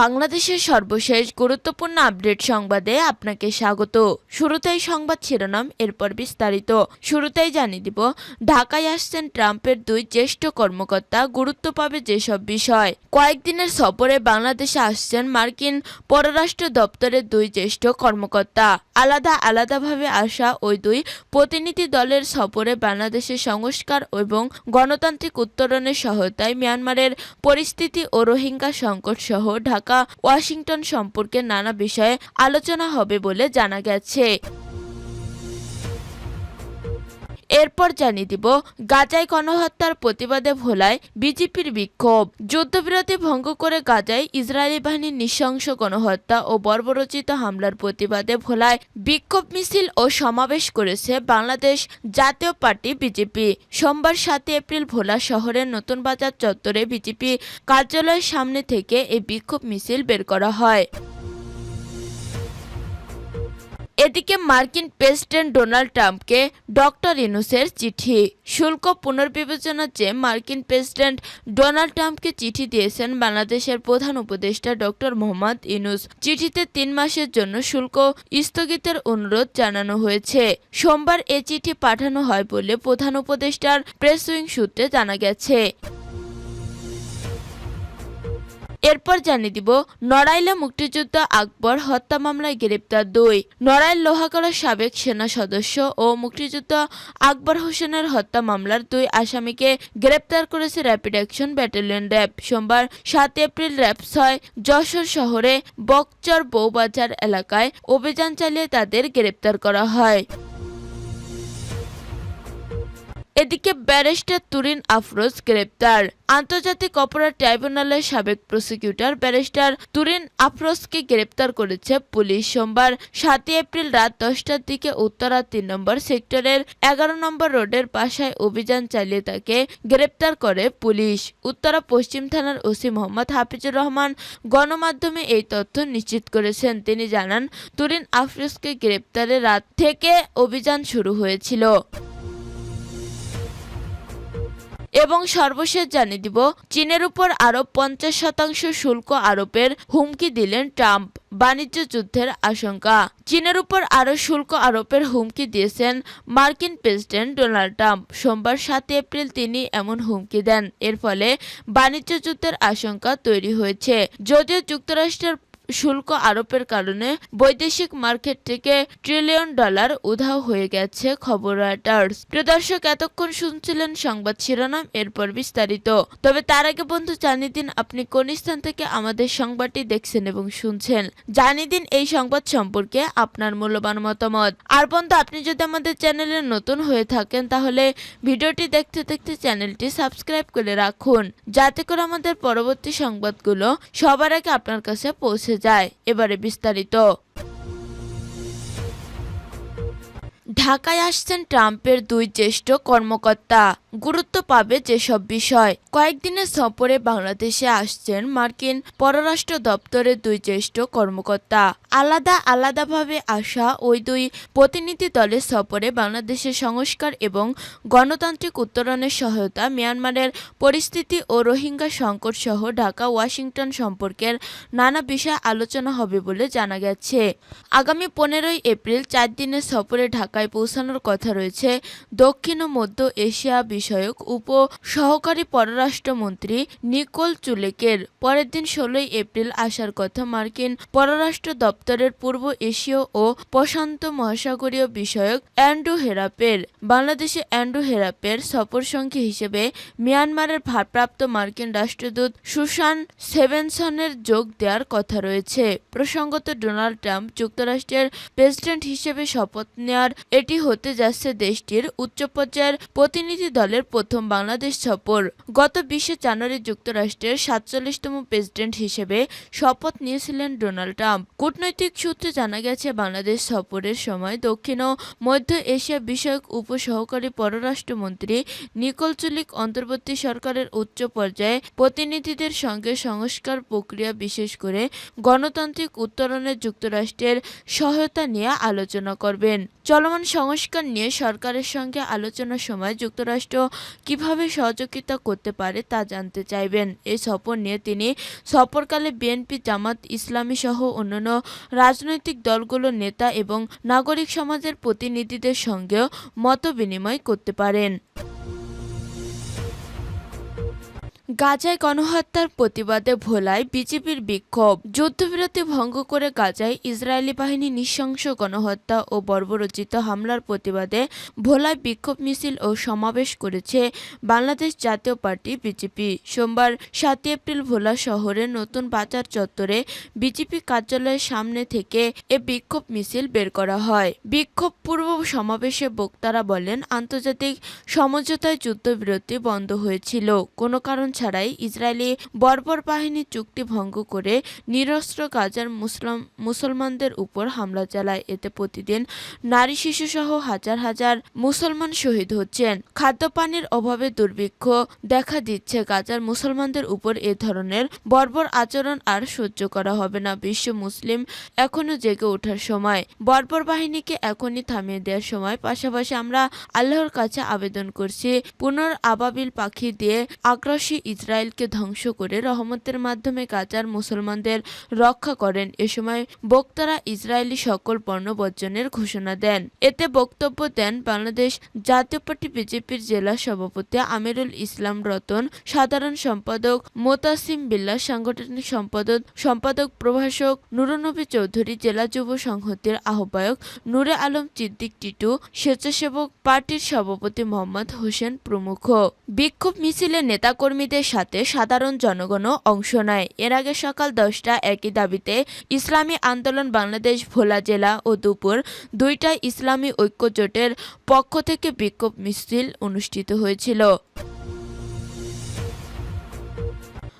বাংলাদেশের সর্বশেষ গুরুত্বপূর্ণ আপডেট সংবাদে আপনাকে স্বাগত। শুরুতেই সংবাদ শিরোনাম, এরপর বিস্তারিত। শুরুতেই জানিয়ে দিব, ঢাকায় আসছেন ট্রাম্পের দুই জ্যেষ্ঠ কর্মকর্তা, গুরুত্ব পাবে যেসব বিষয়। কয়েকদিনের সফরে বাংলাদেশে আসছেন মার্কিন পররাষ্ট্র দপ্তরের দুই জ্যেষ্ঠ কর্মকর্তা। আলাদা আলাদাভাবে আসা ওই দুই প্রতিনিধি দলের সফরে বাংলাদেশের সংস্কার এবং গণতান্ত্রিক উত্তরণের সহায়তায় মিয়ানমারের পরিস্থিতি ও রোহিঙ্গা সংকট সহ ঢাকা ওয়াশিংটন সম্পর্কে নানা বিষয়ে আলোচনা হবে বলে জানা গেছে। এরপর জানিয়ে দিব, গাজায় গণহত্যার প্রতিবাদে ভোলায় বিজেপির বিক্ষোভ। যুদ্ধবিরতি ভঙ্গ করে গাজায় ইসরায়েলি বাহিনীর নৃশংস গণহত্যা ও বর্বরচিত হামলার প্রতিবাদে ভোলায় বিক্ষোভ মিছিল ও সমাবেশ করেছে বাংলাদেশ জাতীয় পার্টি বিজেপি। সোমবার সাতই এপ্রিল ভোলা শহরের নতুন বাজার চত্বরে বিজেপি কার্যালয়ের সামনে থেকে এই বিক্ষোভ মিছিল বের করা হয়। এদিকে মার্কিন প্রেসিডেন্ট ডোনাল্ড ট্রাম্পকে ডক্টর ইনুসের চিঠি। শুল্ক পুনর্বিবেচনার চেয়ে মার্কিন প্রেসিডেন্ট ডোনাল্ড ট্রাম্পকে চিঠি দিয়েছেন বাংলাদেশের প্রধান উপদেষ্টা ডক্টর মোহাম্মদ ইনুস। চিঠিতে তিন মাসের জন্য শুল্ক স্থগিতের অনুরোধ জানানো হয়েছে। সোমবার এ চিঠি পাঠানো হয় বলে প্রধান উপদেষ্টার প্রেস উইং সূত্রে জানা গেছে। এরপর জানিয়ে দিব, নড়াইলে মুক্তিযুদ্ধ আকবর হত্যা মামলায় গ্রেপ্তার দুই। নড়াইল লোহাগড়ার সাবেক সেনা সদস্য ও মুক্তিযুদ্ধ আকবর হোসেনের হত্যা মামলার দুই আসামিকে গ্রেপ্তার করেছে র্যাপিড অ্যাকশন ব্যাটালিয়ন র্যাব। সোমবার সাত এপ্রিল র্যাব ছয় যশোর শহরে বকচর বৌবাজার এলাকায় অভিযান চালিয়ে তাদের গ্রেপ্তার করা হয়। এদিকে ব্যারিস্টার তুরিন আফরোজ গ্রেপ্তার। আন্তর্জাতিক অপরাধ ট্রাইব্যুনালের সাবেক প্রসিকিউটর ব্যারিস্টার তুরিন আফরোজকে গ্রেপ্তার করেছে পুলিশ সোমবার, সাতই এপ্রিল রাত দশটার দিকে উত্তরা তিন নম্বর সেক্টরের এগারো নম্বর রোডের পাশায় অভিযান চালিয়ে তাকে গ্রেপ্তার করে পুলিশ। উত্তরা পশ্চিম থানার ওসি মোহাম্মদ হাফিজুর রহমান গণমাধ্যমে এই তথ্য নিশ্চিত করেছেন। তিনি জানান, তুরিন আফরোজকে গ্রেপ্তারের রাত থেকে অভিযান শুরু হয়েছিল। এবং সর্বশেষ জানিয়ে দিব, চীনের উপর আরও পঞ্চাশ শতাংশ শুল্ক আরোপের হুমকি দিলেন ট্রাম্প। বাণিজ্য যুদ্ধের আশঙ্কা, চীনের উপর আরও শুল্ক আরোপের হুমকি দিয়েছেন মার্কিন প্রেসিডেন্ট ডোনাল্ড ট্রাম্প। সোমবার সাতই এপ্রিল তিনি এমন হুমকি দেন, এর ফলে বাণিজ্য যুদ্ধের আশঙ্কা তৈরি হয়েছে। যদিও যুক্তরাষ্ট্রের শুল্ক আরোপের কারণে বৈদেশিক মার্কেট থেকে ট্রিলিয়ন ডলার উধাও হয়ে গেছে খবর রয়টার্স প্রিয় দর্শক, এতক্ষণ শুনছিলেন সংবাদ শিরোনাম, এরপর বিস্তারিত। তবে তার আগে বন্ধু, জানিয়ে দিন আপনি কোন স্থান থেকে আমাদের সংবাদটি দেখছেন এবং শুনছেন। জানিয়ে দিন এই সংবাদ সম্পর্কে আপনার মূল্যবান মতামত। আর বন্ধু, আপনি যদি আমাদের চ্যানেলে নতুন হয়ে থাকেন, তাহলে ভিডিওটি দেখতে দেখতে চ্যানেলটি সাবস্ক্রাইব করে রাখুন। যাতে করে আমাদের পরবর্তী সংবাদগুলো সবার আগে আপনার কাছে পৌঁছে যায় এবারে বিস্তারিত। ঢাকায় আসছেন ট্রাম্পের দুই জ্যেষ্ঠ কর্মকর্তা। গুরুত্ব পাবে যেসব বিষয়। কয়েকদিনের সফরে বাংলাদেশে আসছেন মার্কিন পররাষ্ট্র দপ্তরের দুই জ্যেষ্ঠ কর্মকর্তা। আলাদা আলাদাভাবে আসা ওই দুই প্রতিনিধি দলের সফরে বাংলাদেশের সংস্কার এবং গণতান্ত্রিক উত্তরণের সহায়তা, মিয়ানমারের পরিস্থিতি ও রোহিঙ্গা সংকট সহ ঢাকা, ওয়াশিংটন সম্পর্কের নানা বিষয়ে আলোচনা হবে বলে জানা গেছে। আগামী পনেরোই এপ্রিল চার দিনের সফরে ঢাকায় পৌঁছানোর কথা রয়েছে দক্ষিণ ও মধ্য এশিয়া বিষয়ক উপ সহকারী পররাষ্ট্রমন্ত্রী নিকোল চুলেকের। পরের দিন ষোলোই এপ্রিল আসার কথা মার্কিন পররাষ্ট্র দপ্তরের পূর্ব এশীয় ও প্রশান্ত মহাসাগরীয় বিষয়ক অ্যান্ড্রু হেরাপের। বাংলাদেশে অ্যান্ড্রু হেরাপের সফরসঙ্গী হিসেবে মিয়ানমারের ভারপ্রাপ্ত মার্কিন রাষ্ট্রদূত সুশান সেভেনসনের যোগ দেওয়ার কথা রয়েছে। প্রসঙ্গত ডোনাল্ড ট্রাম্প যুক্তরাষ্ট্রের প্রেসিডেন্ট হিসেবে শপথ নেওয়ার এটি হতে যাচ্ছে দেশটির উচ্চ পর্যায়ের প্রতিনিধি দলের প্রথম বাংলাদেশ সফর। গত বিশে জানুয়ারি যুক্তরাষ্ট্রের সাতচল্লিশতম প্রেসিডেন্ট হিসেবে শপথ নিয়েছিলেন ডোনাল্ড ট্রাম্প। কূটনৈতিক সূত্রে জানা গেছে, বাংলাদেশ সফরের সময় দক্ষিণ ও মধ্য এশিয়া বিষয়ক উপসহকারী পররাষ্ট্রমন্ত্রী নিকোল চুলিক অন্তর্বর্তী সরকারের উচ্চ পর্যায়ে প্রতিনিধিদের সঙ্গে সংস্কার প্রক্রিয়া বিশেষ করে গণতান্ত্রিক উত্তরণে যুক্তরাষ্ট্রের সহায়তা নিয়ে আলোচনা করবেন। চলমান সংস্কার নিয়ে সরকারের সঙ্গে আলোচনার সময় যুক্তরাষ্ট্র কীভাবে সহযোগিতা করতে পারে তা জানতে চাইবেন। এই সফর নিয়ে তিনি সফরকালে বিএনপি, জামাত ইসলামী সহ অন্যান্য রাজনৈতিক দলগুলোর নেতা এবং নাগরিক সমাজের প্রতিনিধিদের সঙ্গেও মত বিনিময় করতে পারেন। গাজায় গণহত্যার প্রতিবাদে ভোলায় বিজেপির বিক্ষোভ। যুদ্ধবিরতি ভঙ্গ করে গাজায় ইসরায়েলি বাহিনী নৃশংস গণহত্যা ও বর্বরচিত হামলার প্রতিবাদে ভোলায় বিক্ষোভ মিছিল ও সমাবেশ করেছে বাংলাদেশ জাতীয় পার্টি বিজেপি। সোমবার সাতই এপ্রিল ভোলা শহরের নতুন বাজার চত্বরে বিজেপি কার্যালয়ের সামনে থেকে এ বিক্ষোভ মিছিল বের করা হয়। বিক্ষোভ পূর্ব সমাবেশে বক্তারা বলেন, আন্তর্জাতিক সমঝোতায় যুদ্ধবিরতি বন্ধ হয়েছিল। কোনো কারণ ছাড়াই ইসরায়েলি বর্বর বাহিনী চুক্তি ভঙ্গ করে নিরস্ত্র গাজার মুসলাম মুসলমানদের উপর হামলা চালায়। এতে প্রতিদিন নারী শিশুসহ হাজার হাজার মুসলমান শহীদ হচ্ছেন। খাদ্যপানির অভাবে দুর্ভিক্ষ দেখা দিচ্ছে। গাজার মুসলমানদের উপর এ ধরনের বর্বর আচরণ আর সহ্য করা হবে না। বিশ্ব মুসলিম এখনও জেগে ওঠার সময়। বর্বর বাহিনীকে এখনই থামিয়ে দেওয়ার সময়। পাশাপাশি আমরা আল্লাহর কাছে আবেদন করছি, পুনর আবাবিল পাখি দিয়ে আগ্রাসী ইসরায়েলকে ধ্বংস করে রহমতের মাধ্যমে গাজার মুসলমানদের রক্ষা করেন। এ সময় বক্তারা ইসরায়েলি সকল পণ্য বর্জনের ঘোষণা দেন। এতে বক্তব্য দেন বাংলাদেশ জাতীয় পার্টি বিজেপির জেলা সভাপতি আমিরুল ইসলাম রতন, সাধারণ সম্পাদক মোতাসিম বিল্লাহ সাংগঠনিক সম্পাদক সম্পাদক প্রভাষক নুরনবী চৌধুরী, জেলা যুব সংহতির আহ্বায়ক নূরে আলম চিদ্দিক টিটু, স্বেচ্ছাসেবক পার্টির সভাপতি মোহাম্মদ হোসেন প্রমুখ। বিক্ষোভ মিছিলে নেতাকর্মীদের সাথে সাধারণ জনগণও অংশ নেয়। এর আগে সকাল দশটা একই দাবিতে ইসলামী আন্দোলন বাংলাদেশ ভোলা জেলা ও দুপুর দুইটায় ইসলামী ঐক্য জোটের পক্ষ থেকে বিক্ষোভ মিছিল অনুষ্ঠিত হয়েছিল।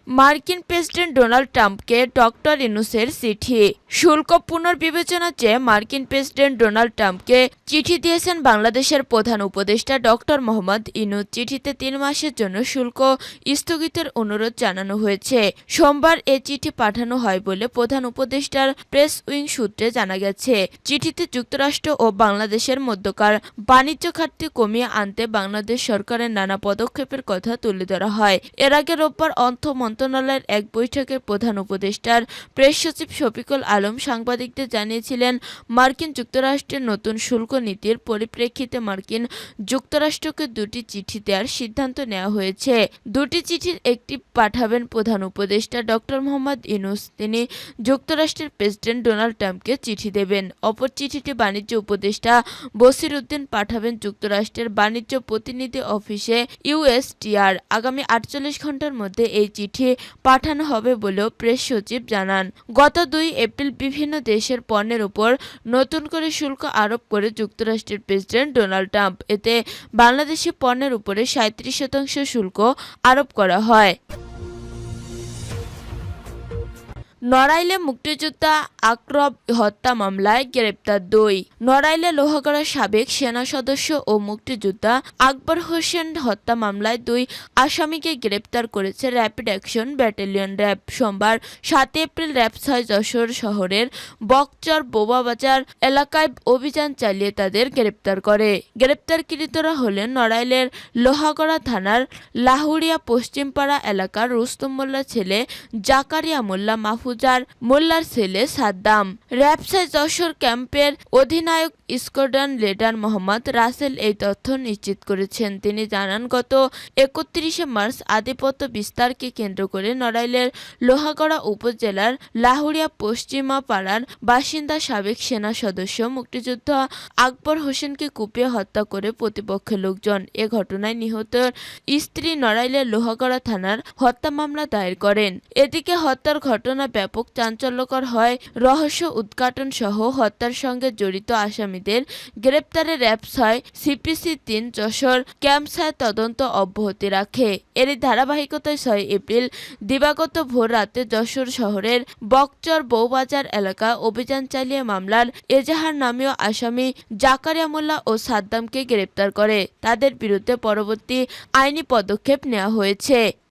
মার্কিন প্রেসিডেন্ট ডোনাল্ড ট্রাম্পকে ডক্টর ইনুসের চিঠি। শুল্ক পুনর্বিবেচনা চেয়ে মার্কিন প্রেসিডেন্ট ডোনাল্ড ট্রাম্পকে চিঠি দিয়েছেন বাংলাদেশের প্রধান উপদেষ্টা ডক্টর মোহাম্মদ ইনুস। চিঠিতে তিন মাসের জন্য শুল্ক স্থগিতের অনুরোধ জানানো হয়েছে। সোমবার এ চিঠি পাঠানো হয় বলে প্রধান উপদেষ্টার প্রেস উইং সূত্রে জানা গেছে। চিঠিতে যুক্তরাষ্ট্র ও বাংলাদেশের মধ্যকার বাণিজ্য ঘাটতি কমিয়ে আনতে বাংলাদেশ সরকারের নানা পদক্ষেপের কথা তুলে ধরা হয়। এর আগে রোববার অর্থ মন্ত্রণালয়ের এক বৈঠকে প্রধান উপদেষ্টার প্রেস সচিব শফিকুল আলম সাংবাদিকদের জানিয়েছিলেন, মার্কিন যুক্তরাষ্ট্রের নতুন শুল্ক নীতির পরিপ্রেক্ষিতে মার্কিন যুক্তরাষ্ট্রকে দুটি চিঠি দেওয়ার সিদ্ধান্ত নেওয়া হয়েছে। দুটি চিঠির একটি পাঠাবেন প্রধান উপদেষ্টা ডক্টর মোহাম্মদ ইনুস তিনি যুক্তরাষ্ট্রের প্রেসিডেন্ট ডোনাল্ড ট্রাম্পকে চিঠি দেবেন। অপর চিঠিটি বাণিজ্য উপদেষ্টা বসির উদ্দিন পাঠাবেন যুক্তরাষ্ট্রের বাণিজ্য প্রতিনিধি অফিসে ইউএসটিআর আগামী আটচল্লিশ ঘণ্টার মধ্যে এই চিঠি পাঠানো হবে বলেও প্রেস সচিব জানান। গত দুই এপ্রিল বিভিন্ন দেশের পণ্যের উপর নতুন করে শুল্ক আরোপ করে যুক্তরাষ্ট্রের প্রেসিডেন্ট ডোনাল্ড ট্রাম্প। এতে বাংলাদেশে পণ্যের উপরে সাঁত্রিশ শতাংশ শুল্ক আরোপ করা হয়। নড়াইলে মুক্তিযোদ্ধা আক্রব হত্যা মামলায় গ্রেপ্তার দুই। নড়াইলে লোহাগড়ার সাবেক সেনা সদস্য ও মুক্তিযোদ্ধা আকবর হোসেন হত্যা মামলায় দুই আসামিকে গ্রেপ্তার করেছে র্যাপিড অ্যাকশন ব্যাটালিয়ন র্যাব। সোমবার সাত এপ্রিল র্যাব ছয় যশোর শহরের বকচর বোবাবাজার এলাকায় অভিযান চালিয়ে তাদের গ্রেপ্তার করে। গ্রেপ্তারকৃতরা হলেন নড়াইলের লোহাগড়া থানার লাহুড়িয়া পশ্চিমপাড়া এলাকার রুস্তম মোল্লার ছেলে জাকারিয়া মোল্লা মাহফুজার মোল্লার ছেলে সাদ্দাম। র্যাবসাই যশোর ক্যাম্পের অধিনায়ক স্কোয়াড্রন লিডার মোহাম্মদ রাসেল এই তথ্য নিশ্চিত করেছেন। তিনি জানান, গত একত্রিশে মার্চ আধিপত্য বিস্তারকে কেন্দ্র করে নড়াইলের লোহাগড়া উপজেলার লাহুড়িয়া পশ্চিমা পাড়ার বাসিন্দা সাবেক সেনা সদস্য মুক্তিযোদ্ধা আকবর হোসেনকে কুপিয়ে হত্যা করে প্রতিপক্ষের লোকজন এ ঘটনায় নিহত স্ত্রী নড়াইলের লোহাগড়া থানার হত্যা মামলা দায়ের করেন। এদিকে হত্যার ঘটনা ব্যাপক চাঞ্চল্যকর হয়। রহস্য উদ্ঘাটন সহ হত্যার সঙ্গে জড়িত আসামিদের গ্রেপ্তারে র্যাব ছয় সিপিসি তিন যশোর ক্যাম্পসায় তদন্ত অব্যাহতি রাখে। এরই ধারাবাহিকতায় ছয় এপ্রিল দিবাগত ভোর রাতে যশোর শহরের বকচর বৌবাজার এলাকা অভিযান চালিয়ে মামলার এজাহার নামীয় আসামি জাকারিয়া মোল্লা ও সাদ্দামকে গ্রেপ্তার করে। তাদের বিরুদ্ধে পরবর্তী আইনি পদক্ষেপ নেওয়া হয়েছে।